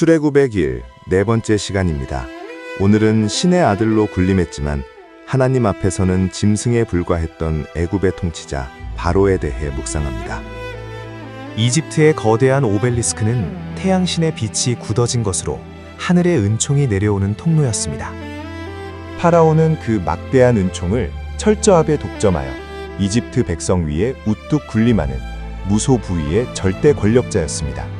출애굽의 길 네 번째 시간입니다. 오늘은 신의 아들로 군림했지만 하나님 앞에서는 짐승에 불과했던 애굽의 통치자 바로에 대해 묵상합니다. 이집트의 거대한 오벨리스크는 태양신의 빛이 굳어진 것으로 하늘의 은총이 내려오는 통로였습니다. 파라오는 그 막대한 은총을 철저하게 독점하여 이집트 백성 위에 우뚝 군림하는 무소 부위의 절대 권력자였습니다.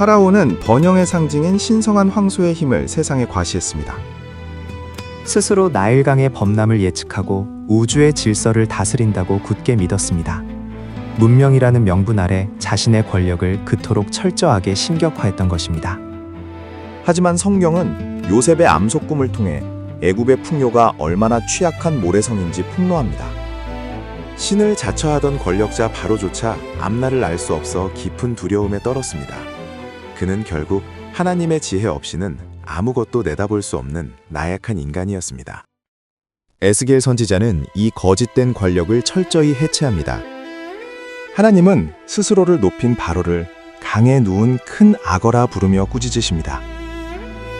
파라오는 번영의 상징인 신성한 황소의 힘을 세상에 과시했습니다. 스스로 나일강의 범람을 예측하고 우주의 질서를 다스린다고 굳게 믿었습니다. 문명이라는 명분 아래 자신의 권력을 그토록 철저하게 신격화했던 것입니다. 하지만 성경은 요셉의 암속꿈을 통해 애굽의 풍요가 얼마나 취약한 모래성인지 폭로합니다. 신을 자처하던 권력자 바로조차 앞날을 알 수 없어 깊은 두려움에 떨었습니다. 그는 결국 하나님의 지혜 없이는 아무것도 내다볼 수 없는 나약한 인간이었습니다. 에스겔 선지자는 이 거짓된 권력을 철저히 해체합니다. 하나님은 스스로를 높인 바로를 강에 누운 큰 악어라 부르며 꾸짖으십니다.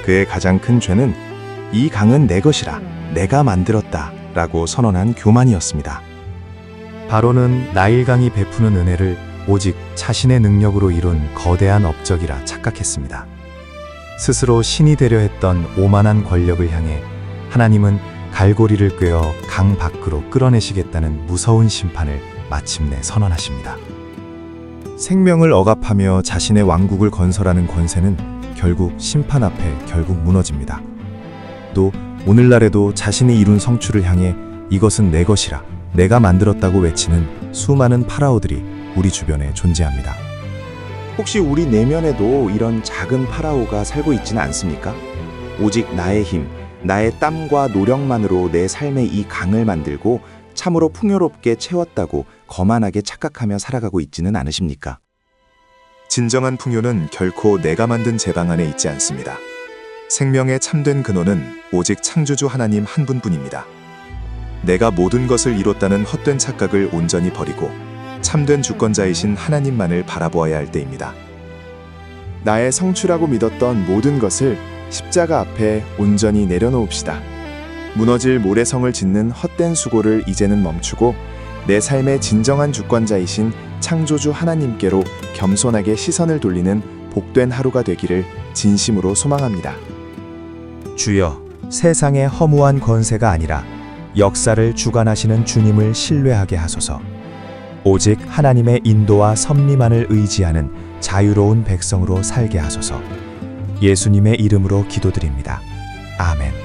그의 가장 큰 죄는 이 강은 내 것이라 내가 만들었다 라고 선언한 교만이었습니다. 바로는 나일강이 베푸는 은혜를 오직 자신의 능력으로 이룬 거대한 업적이라 착각했습니다. 스스로 신이 되려 했던 오만한 권력을 향해 하나님은 갈고리를 꿰어 강 밖으로 끌어내시겠다는 무서운 심판을 마침내 선언하십니다. 생명을 억압하며 자신의 왕국을 건설하는 권세는 결국 심판 앞에 결국 무너집니다. 또 오늘날에도 자신이 이룬 성취를 향해 이것은 내 것이라 내가 만들었다고 외치는 수많은 파라오들이 우리 주변에 존재합니다. 혹시 우리 내면에도 이런 작은 파라오가 살고 있지는 않습니까? 오직 나의 힘, 나의 땀과 노력만으로 내 삶의 이 강을 만들고 참으로 풍요롭게 채웠다고 거만하게 착각하며 살아가고 있지는 않으십니까? 진정한 풍요는 결코 내가 만든 제방 안에 있지 않습니다. 생명의 참된 근원은 오직 창조주 하나님 한 분뿐입니다. 내가 모든 것을 이뤘다는 헛된 착각을 온전히 버리고 참된 주권자이신 하나님만을 바라보아야 할 때입니다. 나의 성취라고 믿었던 모든 것을 십자가 앞에 온전히 내려놓읍시다. 무너질 모래성을 짓는 헛된 수고를 이제는 멈추고 내 삶의 진정한 주권자이신 창조주 하나님께로 겸손하게 시선을 돌리는 복된 하루가 되기를 진심으로 소망합니다. 주여, 세상의 허무한 권세가 아니라 역사를 주관하시는 주님을 신뢰하게 하소서. 오직 하나님의 인도와 섭리만을 의지하는 자유로운 백성으로 살게 하소서. 예수님의 이름으로 기도드립니다. 아멘.